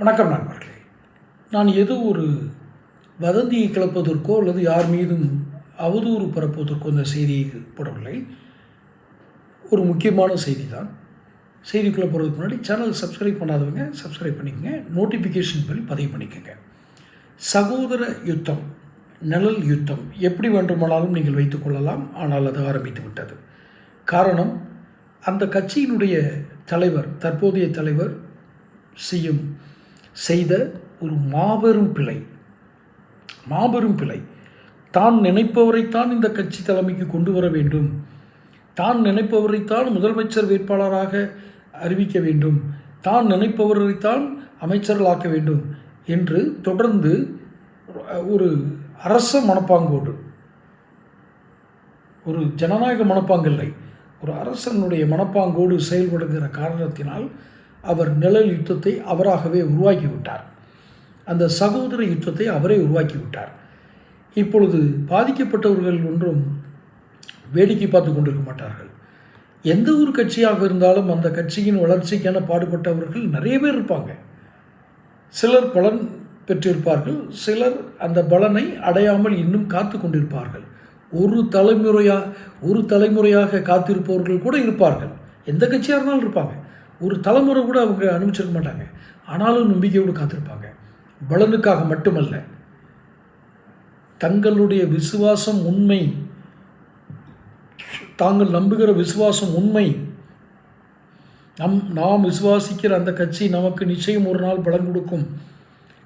வணக்கம் நண்பர்களே. நான் ஏதோ ஒரு வதந்தியை கிளப்பதற்கோ அல்லது யார் மீதும் அவதூறு பரப்புவதற்கோ இந்த செய்தியை போடவில்லை. ஒரு முக்கியமான செய்தி தான் செய்திக்குள்ளே போகிறதுக்கு முன்னாடி சேனல் சப்ஸ்கிரைப் பண்ணாதவங்க சப்ஸ்கிரைப் பண்ணிக்கோங்க. நோட்டிஃபிகேஷன் பில் பதிவு பண்ணிக்கோங்க. சகோதர யுத்தம் நிழல் யுத்தம் எப்படி வேண்டுமானாலும் நீங்கள் வைத்துக்கொள்ளலாம் ஆனால் அது ஆரம்பித்து விட்டது. காரணம் அந்த கட்சியினுடைய தலைவர் தற்போதைய தலைவர் செய்யும் செய்த ஒரு மாபெரும் பிழை. மாபெரும் பிழை. தான் நினைப்பவரைத்தான் இந்த கட்சி தலைமைக்கு கொண்டு வர வேண்டும். தான் நினைப்பவரைத்தான் முதலமைச்சர் வேட்பாளராக அறிவிக்க வேண்டும். தான் நினைப்பவரைத்தான் அமைச்சர்களாக்க வேண்டும் என்று தொடர்ந்து ஒரு அரச மனப்பாங்கோடு ஒரு ஜனநாயக மனப்பாங்கில்லை ஒரு அரசனுடைய மனப்பாங்கோடு செயல்படுகிற காரணத்தினால் அவர் நிழல் யுத்தத்தை அவராகவே உருவாக்கி விட்டார் அந்த சகோதர யுத்தத்தை அவரே உருவாக்கி விட்டார் இப்பொழுது பாதிக்கப்பட்டவர்கள் ஒன்றும் வேடிக்கை பார்த்து கொண்டிருக்க மாட்டார்கள். எந்த ஒரு கட்சியாக இருந்தாலும் அந்த கட்சியின் வளர்ச்சிக்கான பாடுபட்டவர்கள் நிறைய பேர் இருப்பாங்க. சிலர் பலன் பெற்றிருப்பார்கள் சிலர் அந்த பலனை அடையாமல் இன்னும் காத்து கொண்டிருப்பார்கள். ஒரு தலைமுறையா ஒரு தலைமுறையாக காத்திருப்பவர்கள் கூட இருப்பார்கள். எந்த கட்சியாக இருந்தாலும் இருப்பாங்க. ஒரு தலைமுறை கூட அவங்க அனுப்பிச்சிருக்க மாட்டாங்க. ஆனாலும் நம்பிக்கையோடு காத்திருப்பாங்க. பலனுக்காக மட்டுமல்ல தங்களுடைய விசுவாசம் உண்மை தாங்கள் நம்புகிற விசுவாசம் உண்மை. நம் நாம் விசுவாசிக்கிற அந்த கட்சி நமக்கு நிச்சயம் ஒரு நாள் பலன் கொடுக்கும்.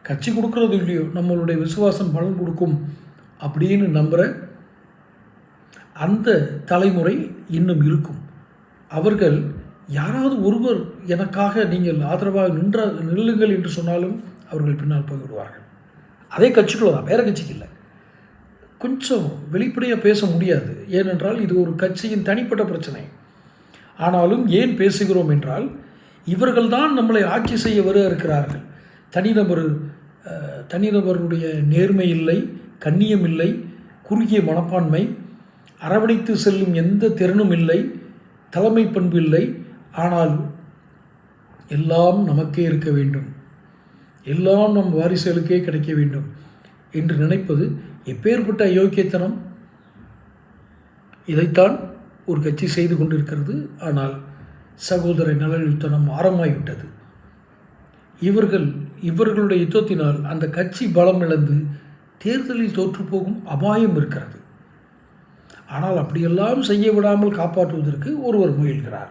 கட்சி கொடுக்குறது இல்லையோ நம்மளுடைய விசுவாசம் பலன் கொடுக்கும் அப்படின்னு நம்புகிற அந்த தலைமுறை இன்னும் இருக்கும். அவர்கள் யாராவது ஒருவர் எனக்காக நீங்கள் ஆதரவாக நின்ற நில்லுங்கள் என்று சொன்னாலும் அவர்கள் பின்னால் போய்விடுவார்கள் அதே கட்சிக்குள்ள தான் வேறு கட்சிக்கு இல்லை. கொஞ்சம் வெளிப்படையாக பேச முடியாது. ஏனென்றால் இது ஒரு கட்சியின் தனிப்பட்ட பிரச்சனை. ஆனாலும் ஏன் பேசுகிறோம் என்றால் இவர்கள்தான் நம்மளை ஆட்சி செய்ய வர இருக்கிறார்கள். தனிநபர் தனிநபருடைய நேர்மை இல்லை கண்ணியம் இல்லை குறுகிய மனப்பான்மை அரவணைத்து செல்லும் எந்த திறனும் இல்லை தலைமை பண்பு இல்லை ஆனால் எல்லாம் நமக்கே இருக்க வேண்டும். எல்லாம் நம் வாரிசுகளுக்கே கிடைக்க வேண்டும் என்று நினைப்பது எப்பேற்பட்ட அயோக்கியத்தனம்? இதைத்தான் ஒரு கட்சி செய்து கொண்டிருக்கிறது. ஆனால் சகோதர நலன் யுத்தனம் ஆரம்பமாகிவிட்டது. இவர்கள் இவர்களுடைய யுத்தத்தினால் அந்த கட்சி பலம் இழந்து தேர்தலில் தோற்றுப்போகும் அபாயம் இருக்கிறது. ஆனால் அப்படியெல்லாம் செய்ய விடாமல் காப்பாற்றுவதற்கு ஒருவர் முயல்கிறார்.